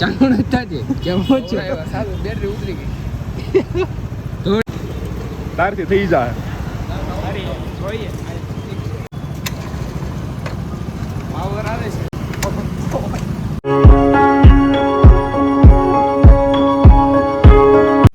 ચાલુ નથી થતી કેવો છે? સારું બેટરી ઉતરી ગઈ. તારથી થઈ જાય. જોઈએ પાવર આવે છે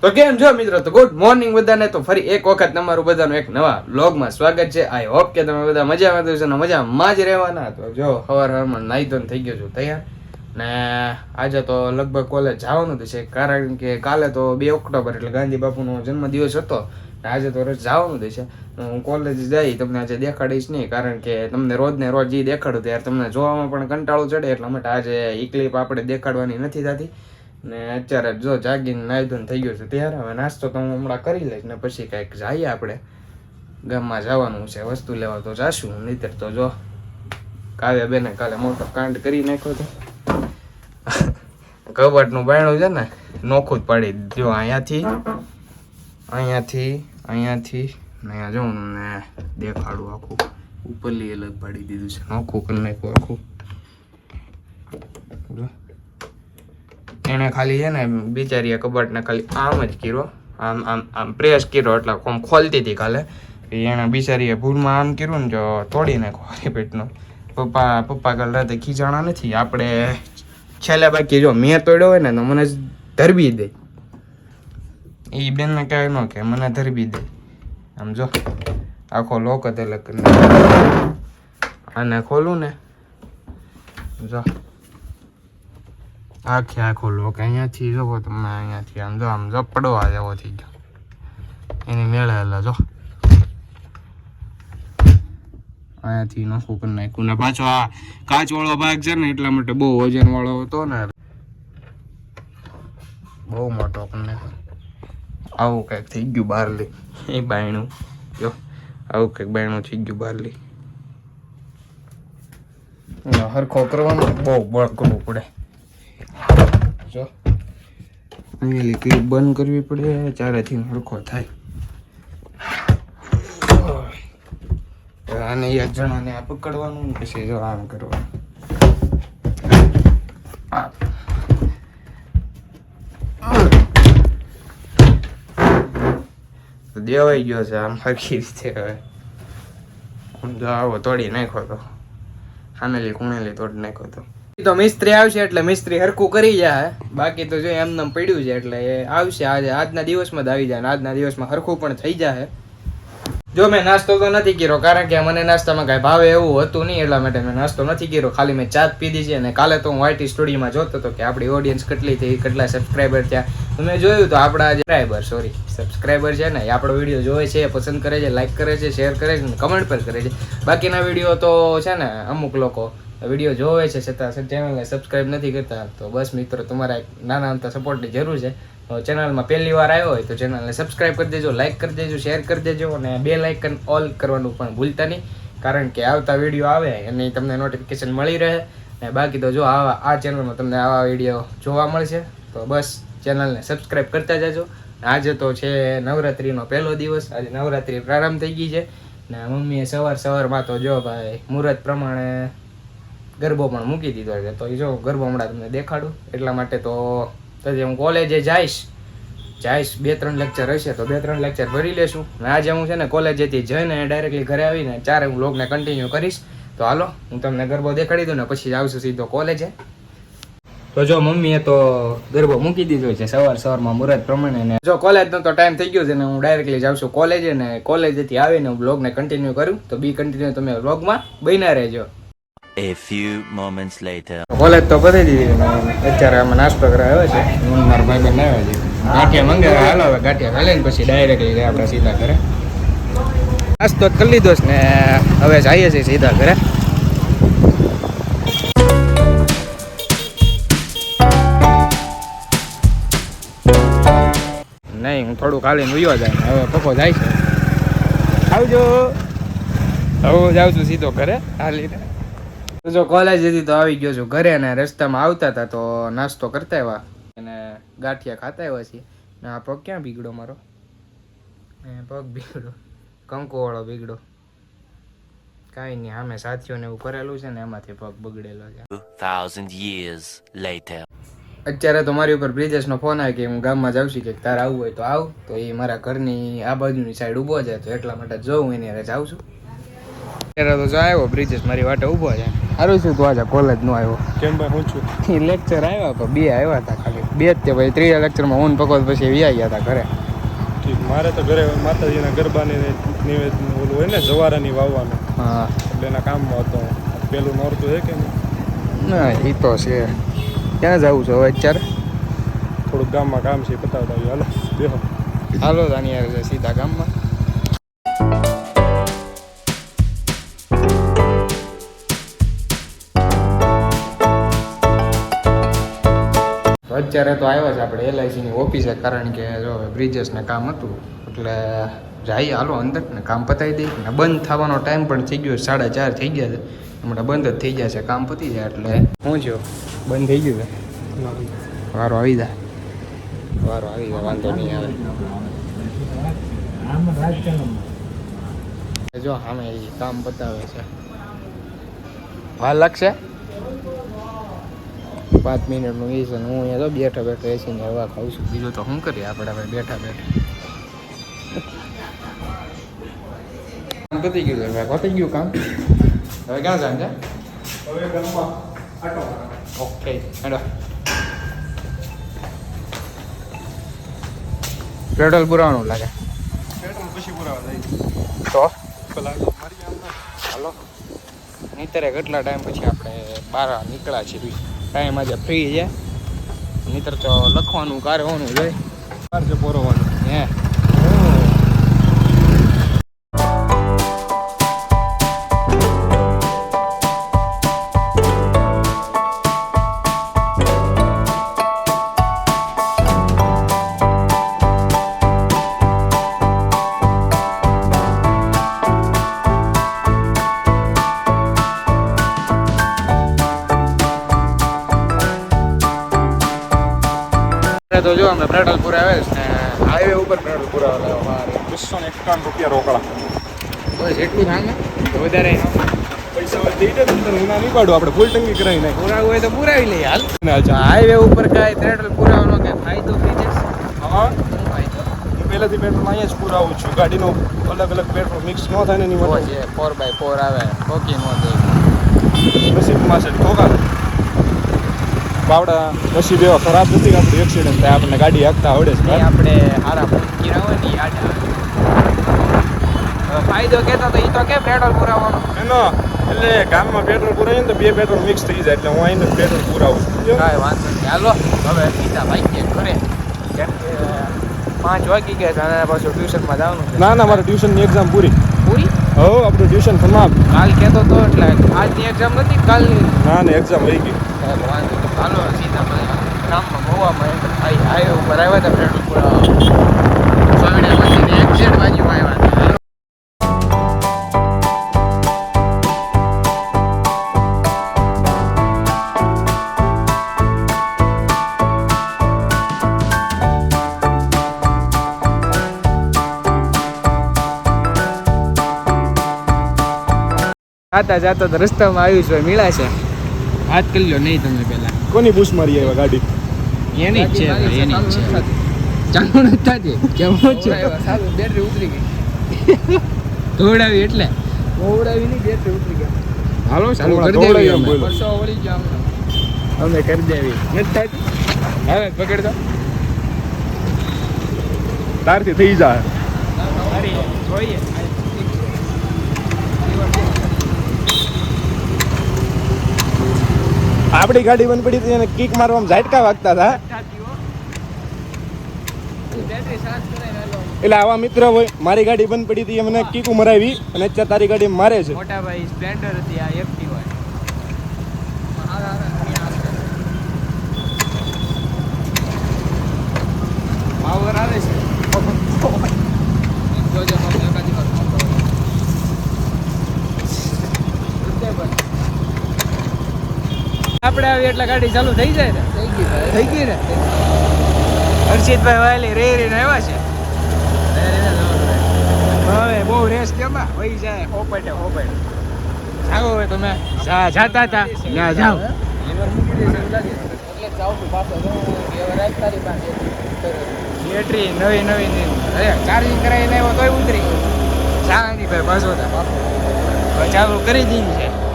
તો કેમ છો મિત્રો? તો ગુડ મોર્નિંગ બધાને. તો ફરી એક વખત તમારું બધાનું એક નવા વ્લોગમાં સ્વાગત છે. આઈ હોપ કે તમે બધા મજામાં તો મજામાં જ રહેવાના. તો જો સવાર સવારમાં નાઈ ધોન થઈ ગયો છું. તૈયાર? ને આજે તો લગભગ કોલેજ જવાનું જ છે, કારણ કે કાલે તો બે ઓક્ટોબર એટલે ગાંધી બાપુનો જન્મદિવસ હતો આજે તો રોજ જવાનું જ છે. હું કોલેજ જઈ તમને આજે દેખાડીશ નહીં, કારણ કે તમને રોજ ને રોજ જે દેખાડું ત્યારે તમને જોવામાં પણ કંટાળો ચડે, એટલા માટે આજે એ ક્લિપ આપણે દેખાડવાની નથી થતી. ને અત્યારે જો જાગીને નાયધન થઈ ગયું છે ત્યારે, હવે નાસ્તો તો હું હમણાં કરી લઈશ, ને પછી કાંઈક જઈએ આપણે. ગામમાં જવાનું છે, વસ્તુ લેવા તો જાશું, નહીતર તો જો કાવ્યા બેને કાલે મોટો કાંડ કરી નાખ્યો તો કબાટનું બાયણું છે ને, નોખું જ પાડી દીધું. અહીંયાથી અહીંયાથી અહીંયાથી, ને અહીંયા જો ને દેખાડું આખું. ઉપરલી અલગ પાડી દીધું છે. નોખું કરી નાખ્યું આખું. એણે ખાલી છે ને, બિચારીએ કબાટને ખાલી આમ જ કર્યો. આમ આમ આમ પ્રેસ કર્યો, એટલે આમ ખોલતી હતી કાલે. એણે બિચારીએ ભૂલમાં આમ કર્યું ને, જો તોડી નાખો રિપીટનો પપ્પા પપ્પા કાલ રાતે ખીજાણા નથી. આપણે છેલ્લે બાકી જો મેં તોડ્યો હોય ને તો મને ધરબી દે. એ બેનને કહે ન કે, મને ધરબી દે. આમ જો, આખો લોક જ અલગ આને ખોલું ને, જો. આખે આખો લોક અહીંયાથી જોવો તમે અહીંયાથી આમ જો આમ જો પડવા જેવો થઈ ગયો. એની મેળે જો. અહીંયાથી નોખું કરી નાખ્યું. ને પાછો આ કાચવાળો ભાગ છે ને, એટલા માટે બહુ વજનવાળો હતો ને બહુ મોટો કરી આવું કંઈક થઈ ગયું બારલી એ બાયણું. જો, આવું કંઈક બાયણું થઈ ગયું અને હરખો કરવાનો બહુ બળ કરવું પડે. જો અહીંયાલી ક્લિપ બંધ કરવી પડે ચારેથી હરખો થાય. આને એક જણાને આ પકડવાનું પછી જો આમ કરવાનું. દેવાઈ ગયો છે આમ હરખી છે હવે. જો આવો તોડી નાખ્યો તો. ખાનેલી કુણેલી તોડી નાખ્યો તો. તો મિસ્ત્રી આવશે એટલે મિસ્ત્રી હરખું કરી જાય બાકી તો જો એમને એમ પડ્યું છે એટલે એ આવશે આજે. આજના દિવસમાં જ આવી જાય અને આજના દિવસમાં હરખું પણ થઈ જાય જો મેં નાસ્તો તો નથી કર્યો, કારણ કે મને નાસ્તામાં કાંઈ ભાવે એવું હતું નહીં, એટલા માટે મેં નાસ્તો નથી કર્યો. ખાલી મેં ચા પીધી છે અને કાલે તો હું વાયટી સ્ટુડિયોમાં જોતો હતો કે આપણી ઓડિયન્સ કેટલી થઈ કેટલા સબસ્ક્રાઈબર થયા મેં જોયું તો આપણા સબસ્ક્રાઈબર સોરી સબસ્ક્રાઈબર છે ને, એ આપણો વીડિયો જોવે છે, પસંદ કરે છે લાઇક કરે છે શેર કરે છે કમેન્ટ પણ કરે છે. બાકીના વીડિયો તો છે ને, અમુક લોકો વીડિયો જોવે છે છતાં ચેનલને સબસ્ક્રાઈબ નથી કરતા. તો બસ મિત્રો, તમારા એક નાના અમતા સપોર્ટની જરૂર છે. ચેનલમાં પહેલી વાર આવ્યો હોય તો ચેનલને સબસ્ક્રાઈબ કરી દેજો લાઇક કરી દેજો શેર કરી દેજો અને બે લાઇકન ઓલ કરવાનું પણ ભૂલતા નહીં. કારણ કે આવતા વીડિયો આવે એની તમને નોટિફિકેશન મળી રહે. અને બાકી તો જો આવા આ ચેનલમાં તમને આવા વીડિયો જોવા મળશે. તો બસ ચેનલને સબસ્ક્રાઈબ કરતા જજો. આજે તો છે નવરાત્રિનો પહેલો દિવસ. આજે નવરાત્રિ પ્રારંભ થઈ ગઈ છે. ને મમ્મીએ સવાર સવારમાં તો જો ભાઈ મુહૂર્ત પ્રમાણે ગરબો પણ મૂકી દીધો છે. તો એ જો ગરબો હમણાં તમને દેખાડું. એટલા માટે તો પછી હું કોલેજે જઈશ જઈશ, બે ત્રણ લેક્ચર હશે તો બે ત્રણ લેક્ચર ભરી લેશું. આજે હું છે ને કોલેજેથી જઈને ડાયરેક્ટલી ઘરે આવીને ચારે હું લોગને કન્ટિન્યુ કરીશ. તો હાલો, હું તમને ગરબો દેખાડી દઉં ને પછી આવશું સીધો કોલેજે તો જો મમ્મીએ તો ગરબો મૂકી દીધો છે સવાર સવારમાં મુહૂર્ત પ્રમાણે ને જો કોલેજનો તો ટાઈમ થઈ ગયો છે ને હું ડાયરેક્ટલી જાઉં છું કોલેજે ને કોલેજેથી આવીને હું બ્લોગને કન્ટિન્યુ કરું. તો બી કન્ટિન્યુ તમે બ્લોગમાં બન્યા રહેજો. A few moments later. College તો પતી દીધી અત્યારે આમાં નાસ્તો કરાવ્યો છે. હું મારા ભાઈ બંને આવ્યા છે ગાંઠિયા મંગાવ્યા, હાલો હવે ગાંઠિયા ખાલી ને પછી ડાયરેક્ટલી આપણે સીધા ઘરે. નાસ્તો કરી લીધો ને હવે જઈએ છીએ સીધા ઘરે. નહીં, હું થોડું ખાલી ઉયો જાય હવે પપ્પો જાય છે. આવજો. હવે જાઉં છું સીધો ઘરે હાલીને. જો કોલેજ હતી તો આવી ગયો છું ઘરે ને રસ્તામાં આવતા હતા તો નાસ્તો કરતા આવ્યા. અને ગાંઠિયા ખાતા આવ્યા છીએ. ને આ પગ ક્યાં બીગડો મારો? એ પગ બીગડો કંકુવાળો બીગડો કાંઈ નહીં આમે સાથીઓને એવું કરેલું છે ને એમાંથી પગ બગડેલો છે. 2000 years અત્યારે તો મારી ઉપર બ્રિજેશનો ફોન આવે કે હું ગામમાં જાઉં છું કે તારે આવવું હોય તો આવ. તો એ મારા ઘરની આ બાજુની સાઈડ ઊભો છે તો એટલા માટે જોઉં એની હારે જાઉં છું. અત્યારે તો આવ્યો બ્રિજેશ મારી વાટે ઊભો છે. સારું છું તું આજે કોલેજ નો આવ્યો. કેમ ભાઈ હું છું? એ લેક્ચર આવ્યા તો બે આવ્યા હતા ખાલી. બે જ તે ભાઈ ત્રીજા લેક્ચરમાં હું પકવત પછી વ્યા ગયા હતા ઘરે. મારે તો ઘરે માતાજીના ગરબાની નિવેદન ઓલું હોય ને જવારાની વાવવાનું. હા. એટલે એના કામમાં હતો પેલું નોરતું છે કે ના એ તો છે. ક્યાં જવું છે હવે અત્યારે? થોડુંક ગામમાં કામ છે પતાવતા હાલો બેહો. હાલો દાનિયાર છે સીધા ગામમાં. અત્યારે તો આવ્યા છે આપણે એલઆઈસીની ઓફિસે કારણ કે જો બ્રિજેસને કામ હતું, એટલે જઈએ હાલો અંદર ને કામ પતાવી દઈએ. ને બંધ થવાનો ટાઈમ પણ થઈ ગયો સાડા ચાર થઈ ગયા છે. હમણાં બંધ જ થઈ ગયા છે, કામ પતી જાય એટલે હું જો બંધ થઈ ગયું છે? વારો આવી જાય. વારો આવી જાય, વાંધો નહીં આવે. જો સામે કામ બતાવે છે. વાર લાગશે? પાંચ મિનિટનું એ છે હું અહીંયા તો બેઠા બેઠા એસીને હવા ખાઉં છું. બીજું તો શું કરીએ આપણે ભાઈ બેઠા બેઠા? પતી ગયું ભાઈ. પતી ગયું કામ? હવે ક્યાં જાણ છે? ઓકે હેડો. પેટ્રોલ પુરાવાનું લાગે. પેટ્રોલ પછી પુરાવા જાય. તો? હાલો. નહીતરે કેટલા ટાઈમ પછી આપણે બહાર નીકળ્યા છીએ? ટાઈમ આજે ફ્રી છે. નીતર તો લખવાનું કારવાનું જોઈએ કાર છે પોરવાનું હે. અમે પેટ્રોલ પુરાવે છે. ને હાઈવે ઉપર પેટ્રોલ પુરાવે અમારે. મારે બસો ને એકાવન રૂપિયા રોકડા. બસ એટલું થામે વધારે પૈસા હોય દઈ દે ને હું ના આપણે ફૂલ ટંકી કરાવી નાખી પુરાવું હોય તો પુરાવી લઈએ. હાલ. હાઈવે ઉપર કાંઈ પેટ્રોલ પુરાવાનો કે ફાયદો થઈ જશે? હા પહેલાથી પેટ્રોલ અહીંયા જ પુરાવું છું. ગાડીનો અલગ અલગ પેટ્રોલ મિક્સ ન થાય ને એની માટે છે ફોર બાય ફોર આવે. કોકી નો દે. નસીબમાં છે ઠોકા બાવડા નસીબ એવા ખરાબ નથી કે આપણું એક્સિડન્ટ થાય આપણને ગાડી હાંકતા આવડે છે આપણે હારા મૂકી હોય ને ઈ ફાયદો કહેતો તો એ તો કે પેટ્રોલ પુરાવવાનો? એનો એટલે ગામમાં પેટ્રોલ પુરાવીએ તો બે પેટ્રોલ મિક્સ થઈ જાય એટલે હું આવીને પેટ્રોલ પુરાવું. કાંઈ વાંધો નહીં. હાલો હવે સીધા ભાઈ ઘરે કેમ કે પાંચ વાગી ગયા છે અને પાછું ટ્યુશનમાં જવાનું ના ના મારે ટ્યુશનની એક્ઝામ પૂરી. પૂરી હો આપણું ટ્યુશન સમાપ્ત કાલ કહેતો તો એટલે આજની એક્ઝામ નથી કાલની. ના ને એક્ઝામ વહી ગઈ. ચાલો વાંધો. હાલો સીધા ગામમાં ગોવામાં આવ્યો ઉપર આવ્યા હતા ફ્રેન્ડ પુરાવા સ્વામિનારાયણ મંદિરની એક્ઝેટ બાજુમાં આવ્યા. જાતા જાતા તો રસ્તામાં આવ્યું છે મીળા છે. વાત કરી લો નહીં તમે પહેલા. કોની બુશ મારી આવ્યા ગાડી? એની જ છે એની જ છે. ચાલુ નથી થતી. કેમ છે? બેટરી ઉતરી ગઈ. દોડાવી એટલે? દોડાવી નહીં બેટરી ઉતરી ગઈ. હાલો ચાલુ કરી દેવી અમે. બોલો. વળી ગયો અમે કરી દેવી. નથી હવે પકડ દો તારથી થઈ જાય. જોઈએ. આપણી ગાડી બંધ પડી હતી અને કિક મારવામાં ઝાટકા વાગતા હતા. એટલે આવા મિત્ર હોય, મારી ગાડી બંધ પડી હતી મને કીકુ મરાવી અને અત્યારે તારી ગાડી મારે છે. મોટા ભાઈ સ્પ્લેન્ડર હતી, આ એક્ટિવા પાવર આવે છે જોજો મને એકાદી વાર ફોન કરો. આપણે આવી એટલે ગાડી ચાલુ થઈ જાય ને? થઈ ગઈ થઈ ગઈ ને? હર્ષિતભાઈ વાયલી રે રે આવ્યા છે? હવે બહુ રેસ કેમાં? વહી જાય હોપટે હોપટે જાઓ હવે તમે. જા જાતા હતા. ના જાઓ. બેટરી નવી નવી અરે ચાર્જિંગ કરાવીને લાવ્યો તોય ઉતરી શાંતિ ભાઈ હવે ચાલુ કરી દીધી છે.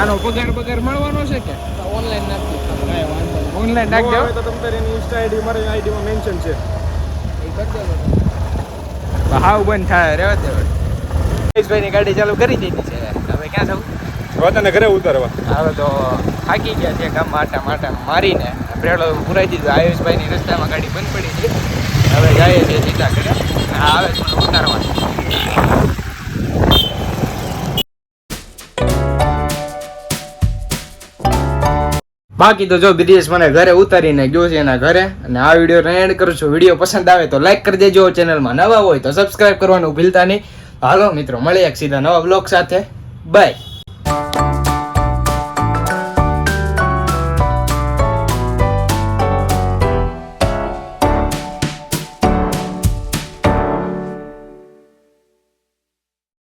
આનો પગાર પગાર મળવાનો છે કે? ઓનલાઈન નાખી કાંઈ વાંધો નહીં. ઓનલાઈન નાખ નો તો તમ તારે એની ઇન્સ્ટા આઈડી મારી આઈડીમાં મેન્શન છે. એ હાવ બંધ થાય રહેવા દે ભાઈ ની ગાડી ચાલુ કરી દીધી છે. હવે ક્યાં જવું? હવે તને ઘરે ઉતારવા. હવે તો થાકી ગયા છે ગામ માટા માટા મારીને. પેટ્રોલ પુરાઈ દીધું આયુષભાઈ ની રસ્તામાં ગાડી બંધ પડી છે. હવે જાય છે સીધા ઘરે. આવે ઉતારવા બાકી તો જો બ્રિજેશ મને ઘરે ઉતારીને ગયો છે એના ઘરે અને આ વીડિયો એન્ડ કરું છું. વીડિયો પસંદ આવે તો લાઈક કરી દેજો. ચેનલમાં નવા હોય તો સબસ્ક્રાઇબ કરવાનું ભૂલતા નહીં. હાલો મિત્રો, મળીએ એક સીધા નવા બ્લોગ સાથે. બાય